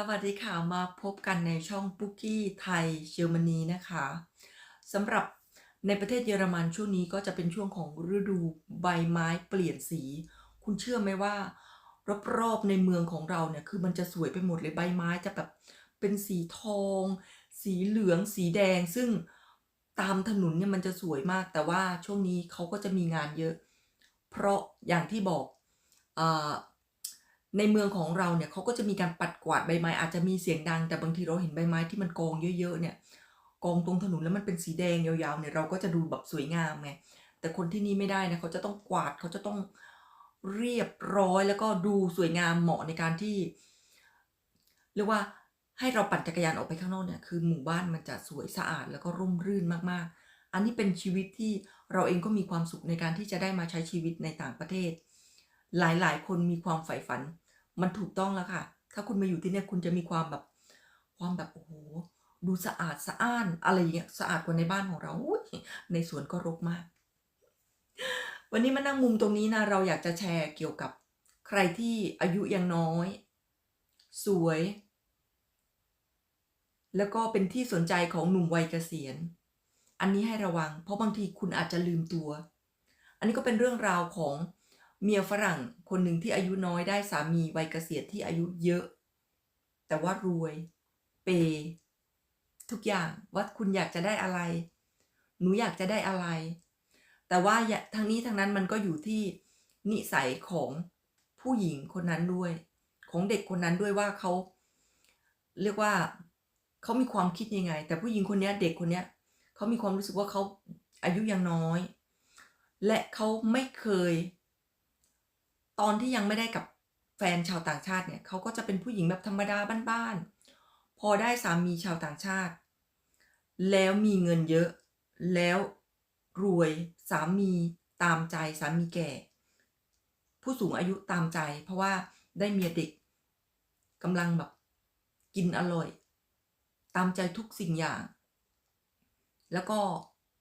สวัสดีค่ะมาพบกันในช่องปุกกี้ไทยเยอรมนีนะคะสำหรับในประเทศเยอรมันช่วงนี้ก็จะเป็นช่วงของฤดูใบไม้เปลี่ยนสี คุณเชื่อไหมว่ารอบๆในเมืองของเราเนี่ยคือมันจะสวยไปหมดเลยใบไม้จะแบบเป็นสีทอง สีเหลืองสีแดง ซึ่งตามถนนเนี่ยมันจะสวยมาก แต่ว่าช่วงนี้เขาก็จะมีงานเยอะ เพราะอย่างที่บอกอา ในเมืองของเราเนี่ยเขาก็จะมีการปัดกวาดใบไม้อาจจะมีเสียงดัง แต่บางทีเราเห็นใบไม้ที่มันกองเยอะๆเนี่ยกองตรงถนนแล้วมันเป็นสีแดงยาวๆเนี่ยเราก็จะดูแบบสวยงามไงแต่คนที่นี่ไม่ได้นะเขาจะต้องกวาดเขาจะต้องเรียบร้อยแล้วก็ดูสวยงามเหมาะในการที่เรียกว่าให้เราปั่นจักรยานออกไปข้างนอกเนี่ยคือหมู่บ้านมันจะสวยสะอาดแล้วก็ร่มรื่นมากๆ อันนี้เป็นชีวิตที่เราเองก็มีความสุขในการที่จะได้มาใช้ชีวิตในต่างประเทศ หลายๆ คนมีความใฝ่ฝัน มันถูกต้องแล้วค่ะ ถ้าคุณมาอยู่ที่เนี่ยคุณจะมีความแบบความแบบโอ้โหดูสะอาดสะอ้านอะไรอย่างเงี้ยสะอาดกว่าในบ้านของเราในสวนก็รกมาก วันนี้มานั่งมุมตรงนี้นะเราอยากจะแชร์เกี่ยวกับใครที่อายุยังน้อย สวย แล้วก็เป็นที่สนใจของหนุ่มวัยเกษียณ อันนี้ให้ระวัง เพราะบางทีคุณอาจจะลืมตัว อันนี้ก็เป็นเรื่องราวของ เมียฝรั่งคนหนึ่งที่อายุน้อยได้สามีวัยเกษียณที่อายุเยอะ แต่ว่ารวย เปยทุกอย่างว่าคุณอยากจะได้อะไร หนูอยากจะได้อะไร แต่ว่าอย่าทางนี้ทางนั้นมันก็อยู่ที่นิสัยของผู้หญิงคนนั้นด้วย ของเด็กคนนั้นด้วยว่าเขาเรียกว่าเขามีความคิดยังไง แต่ผู้หญิงคนนี้เด็กคนนี้เขามีความรู้สึกว่าเขาอายุยังน้อย และเขาไม่เคย ตอนที่ยังไม่ได้กับแฟนชาวต่างชาติเนี่ยเขาก็จะเป็นผู้หญิงแบบธรรมดาบ้านๆพอได้สามีชาวต่างชาติ แล้วมีเงินเยอะ แล้วรวยสามีตามใจสามีแก่ ผู้สูงอายุตามใจ เพราะว่าได้เมียเด็กกำลังแบบกินอร่อย ตามใจทุกสิ่งอย่าง แล้วก็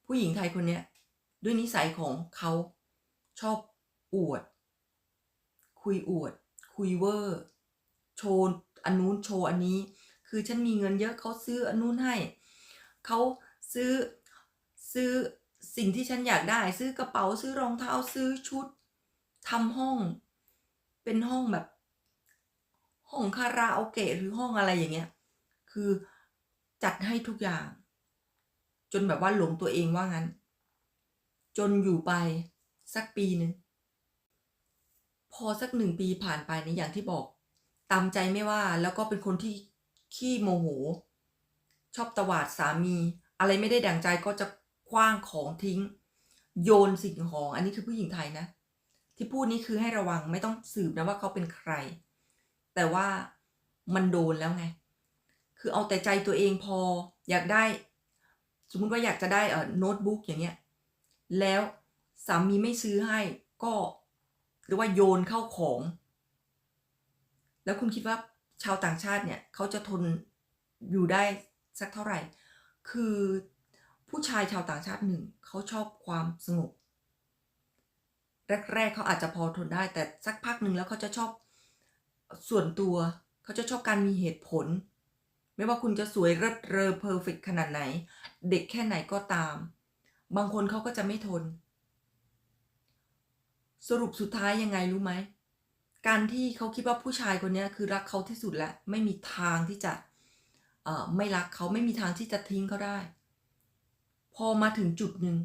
ผู้หญิงไทยคนเนี้ยด้วยนิสัยของเขาชอบอวด คุยอวด คุยเวอร์ โชว์อันนู้นโชว์อันนี้ คือฉันมีเงินเยอะเขาซื้ออันนู้นให้ เขาซื้อซื้อสิ่งที่ฉันอยากได้ ซื้อกระเป๋าซื้อรองเท้าซื้อชุดทำห้อง เป็นห้องแบบ ห้องคาราโอเกะหรือห้องอะไรอย่างเงี้ย คือจัดให้ทุกอย่าง จนแบบว่าหลงตัวเองว่างั้น จนอยู่ไปสักปีหนึ่ง พอสักหนึ่งปีผ่านไปในอย่างที่บอก ตามใจไม่ว่าแล้วก็เป็นคนที่ขี้โมโห ชอบตวาดสามี อะไรไม่ได้ดั่งใจก็จะคว้างของทิ้ง โยนสิ่งของ อันนี้คือผู้หญิงไทยนะ ที่พูดนี้คือให้ระวังไม่ต้องสืบนะว่าเขาเป็นใคร แต่ว่ามันโดนแล้วไง คือเอาแต่ใจตัวเองพออยากได้ สมมติว่าอยากจะได้เอ่อโน้ตบุ๊กอย่างเงี้ยแล้วสามีไม่ซื้อให้ก็ หรือว่าโยนเข้าของ แล้วคุณคิดว่าชาวต่างชาติเนี่ยเขาจะทนอยู่ได้สักเท่าไหร่ คือผู้ชายชาวต่างชาติหนึ่งเขาชอบความสงบ แรก ๆเขาอาจจะพอทนได้ แต่สักพักหนึ่งแล้วเขาจะชอบส่วนตัว เขาจะชอบการมีเหตุผล ไม่ว่าคุณจะสวยเริศเรอเพอร์เฟกขนาดไหน เด็กแค่ไหนก็ตาม บางคนเขาก็จะไม่ทน สรุปสุดท้ายยังไงรู้ไหม การที่เขาคิดว่าผู้ชายคนนี้คือรักเขาที่สุดแล้ว ไม่มีทางที่จะเอ่อไม่รักเขาไม่มีทางที่จะทิ้งเขาได้ พอมาถึงจุดหนึ่ง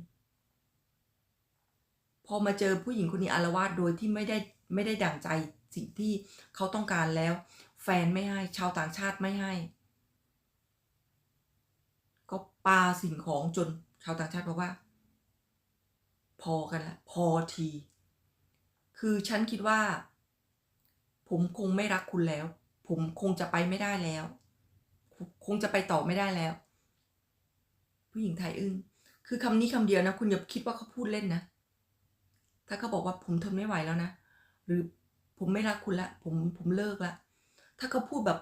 พอมาเจอผู้หญิงคนนี้อารวาสโดยที่ไม่ได้ไม่ได้ดั่งใจสิ่งที่เขาต้องการแล้ว แฟนไม่ให้ชาวต่างชาติไม่ให้ ก็ปาสิ่งของจนชาวต่างชาติบอกว่า พอกันละพอที คือฉันคิดว่า ผมคงไม่รักคุณแล้ว ผมคงจะไปไม่ได้แล้ว คงจะไปต่อไม่ได้แล้ว ผู้หญิงไทยอึ้งคือคำนี้คำเดียวนะ คุณอย่าคิดว่าเขาพูดเล่นนะ ถ้าเขาบอกว่าผมทนไม่ไหวแล้วนะ หรือผมไม่รักคุณละ ผมผมเลิกละ ถ้าเขาพูดแบบ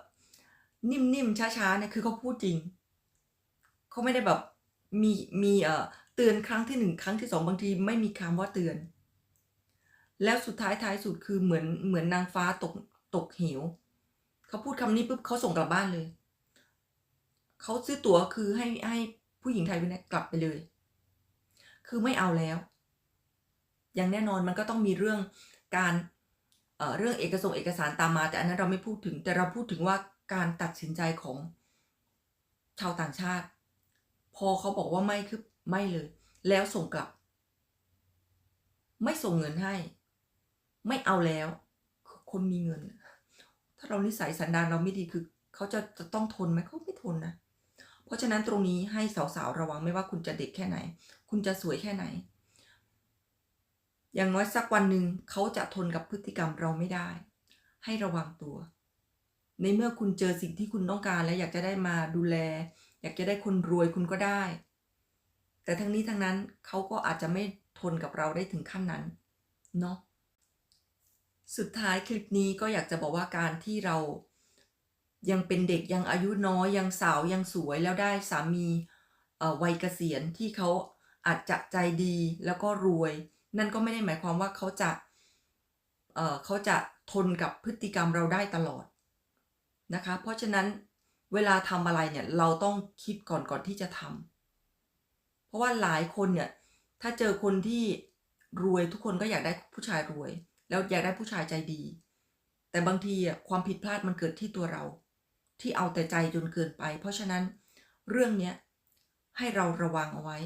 นิ่มๆช้าๆเนี่ยคือเขาพูดจริง เขาไม่ได้แบบมีมีเอ่อเตือนครั้งที่หนึ่งครั้งที่สองบางทีไม่มีคำว่าเตือน แล้วสุดท้ายท้ายสุดคือเหมือนเหมือนนางฟ้าตกตกเหวเขาพูดคำนี้ปุ๊บเขาส่งกลับบ้านเลยเขาซื้อตั๋วคือให้ให้ผู้หญิงไทยคนนี้กลับไปเลย คือไม่เอาแล้ว อย่างแน่นอนมันก็ต้องมีเรื่องการเอ่อเรื่องเอกสงเอกสารตามมา แต่อันนั้นเราไม่พูดถึง แต่เราพูดถึงว่าการตัดสินใจของชาวต่างชาติ พอเขาบอกว่าไม่คือไม่เลย แล้วส่งกลับ ไม่ส่งเงินให้ ไม่เอาแล้ว คนมีเงิน ถ้าเรานิสัยสันดานเราไม่ดีคือ เขาจะจะต้องทนไหมเขาไม่ทนนะ เพราะฉะนั้นตรงนี้ให้สาวๆระวังไม่ว่าคุณจะเด็กแค่ไหน คุณจะสวยแค่ไหน อย่างน้อยสักวันหนึ่งเขาจะทนกับพฤติกรรมเราไม่ได้ ให้ระวังตัว ในเมื่อคุณเจอสิ่งที่คุณต้องการและอยากจะได้มาดูแล อยากจะได้คนรวยคุณก็ได้ แต่ทั้งนี้ทั้งนั้นเขาก็อาจจะไม่ทนกับเราได้ถึงขั้นนั้นเนาะ สุดท้ายคลิปนี้ก็อยากจะบอกว่าการที่เรายังเป็นเด็กยังอายุน้อยยังสาวยังสวยแล้วได้สามีวัยเกษียณที่เขาอาจจะใจดีแล้วก็รวย นั่นก็ไม่ได้หมายความว่าเขาจะเเขาจะทนกับพฤติกรรมเราได้ตลอดนะคะ เพราะฉะนั้นเวลาทำอะไรเนี่ยเราต้องคิดก่อนก่อนที่จะทำเพราะว่าหลายคนเนี่ยถ้าเจอคนที่รวยทุกคนก็อยากได้ผู้ชายรวย แล้วอยากได้ผู้ชายใจดี แต่บางทีอะความผิดพลาดมันเกิดที่ตัวเรา ที่เอาแต่ใจจนเกินไป เพราะฉะนั้นเรื่องเนี้ยให้เราระวังเอาไว้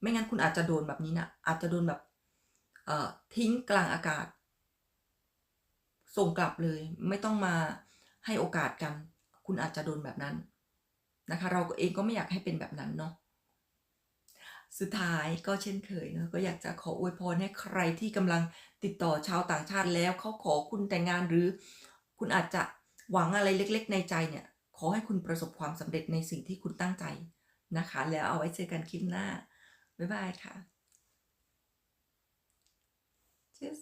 ไม่งั้นคุณอาจจะโดนแบบนี้นะอาจจะโดนแบบเอ่อทิ้งกลางอากาศ ส่งกลับเลย ไม่ต้องมาให้โอกาสกัน คุณอาจจะโดนแบบนั้นนะคะ เราเองก็ไม่อยากให้เป็นแบบนั้นเนาะ สุดท้ายก็เช่นเคยเนอะก็อยากจะขออวยพรให้ใครที่กำลังติดต่อชาวต่างชาติแล้วเขาขอคุณแต่งงานหรือ คุณอาจจะหวังอะไรเล็ก ๆ ในใจเนี่ยขอให้คุณประสบความสำเร็จในสิ่งที่คุณตั้งใจนะคะ แล้วเอาไว้เจอกันคลิปหน้า บ๊ายบายค่ะ Cheers